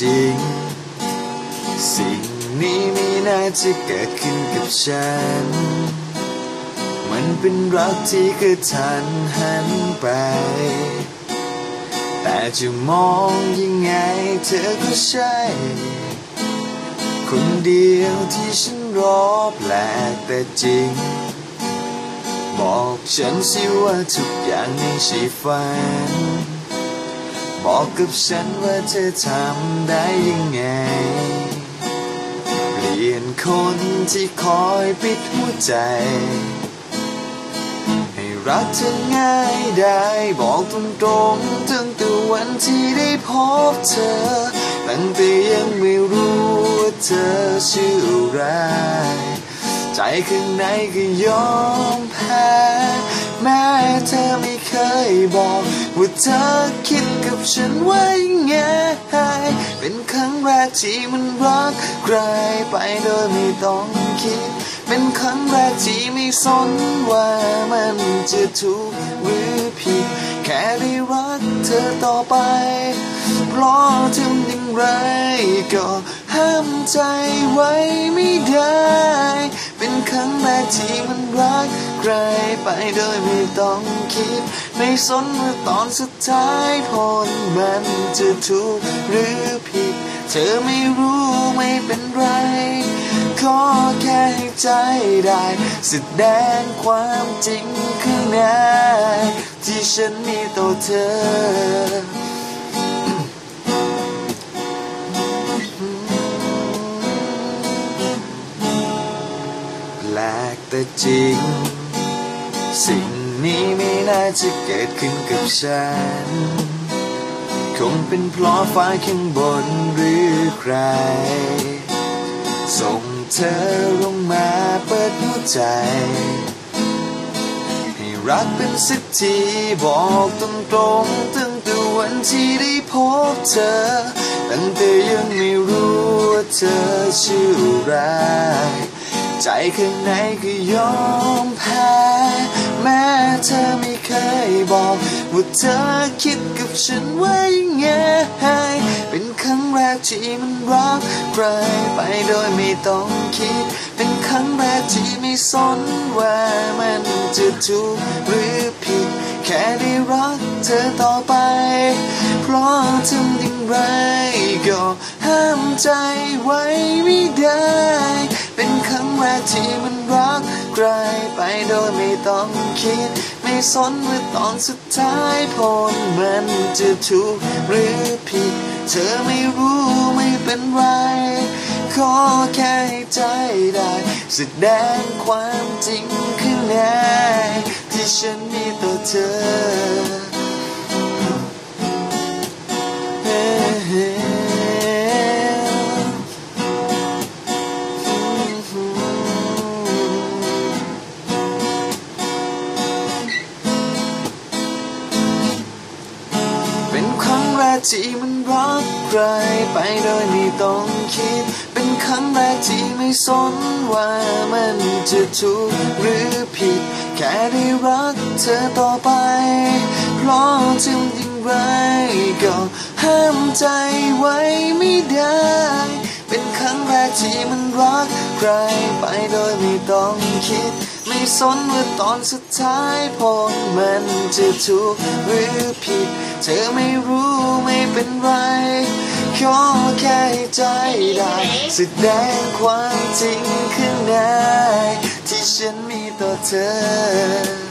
จริง สิ่งนี้ไม่น่าจะเกิดขึ้นกับฉัน มันเป็นรักที่กระทันหันไป แต่จะมองยังไงเธอก็ใช่ คนเดียวที่ฉันรอแปลกแต่จริง บอกฉันสิว่าทุกอย่างไม่ใช่ฝัน บอกกับฉันว่าเธอทำได้ยังไง เปลี่ยนคนที่คอยปิดหัวใจ ให้รักเธอง่ายได้บอกตรงๆตั้งแต่วันที่ได้พบเธอ ตั้งแต่ยังไม่รู้ว่าเธอชื่ออะไร ใจข้างในก็ยอมแพ้ แม้เธอไม่เคยบอก ว่าเธอคิดกับฉันว่ายังไงเป็นครั้งแรกที่มันรักใครไปโดยไม่ต้องคิด เป็นครั้งแรกที่ไม่สนว่ามันจะถูกหรือผิด แค่ได้รักเธอต่อไป เพราะทำอย่างไรก็ห้ามใจไว้ไม่ได้ เป็นครั้งแรกที่มันรัก ใครไปโดยไม่ต้องคิด ไม่สนว่าตอนสุดท้ายผลมันจะถูกหรือผิด เธอไม่รู้ไม่เป็นไร ขอแค่ให้ใจได้แสดงความจริงข้างในที่ฉันมีต่อเธอแปลกแต่จริง สิ่งนี้ไม่น่าจะเกิดขึ้นกับฉัน คงเป็นเพราะฟ้าข้างบนหรือใคร ส่งเธอลงมาเปิดหัวใจ ให้รักเป็นสักทีบอกตรงๆตั้งแต่วันที่ได้พบเธอ ตั้งแต่ยังไม่รู้ว่าเธอชื่ออะไร ใจข้างในก็ยอมแพ้ แม้เธอไม่เคยบอกว่าเธอคิดกับฉันไว่ายังไง เป็นครั้งแรกที่มันรักใครไปโดยไม่ต้องคิด เป็นครั้งแรกที่ไม่สนว่ามันจะถูกหรือผิด แค่ได้รักเธอต่อไป เพราะทำอย่างไรก็ห้ามใจไว้ไม่ได้ ที่มันรักใครไปโดยไม่ต้องคิด ไม่สนว่าตอนสุดท้ายผลมันจะถูกหรือผิด เธอไม่รู้ไม่เป็นไร ขอแค่ใจได้แสดงความจริงข้างในที่ฉันมีต่อเธอ แรกที่มันรักใครไปโดยไม่ต้องคิด เป็นครั้งแรกที่ไม่สนว่ามันจะถูกหรือผิด แค่ได้รักเธอต่อไป เพราะทำอย่งไรก็ห้ามใจไว้ไม่ได้ เป็นครั้งแรกที่มันรักใครไปโดยไม่ต้องคิด ไม่สนว่าตอนสุดท้ายพอมันจะถูกหรือผิด เธอไม่รู้ไม่เป็นไร ขอแค่ให้ใจได้แสดงความจริงข้างในที่ฉันมีต่อเธอ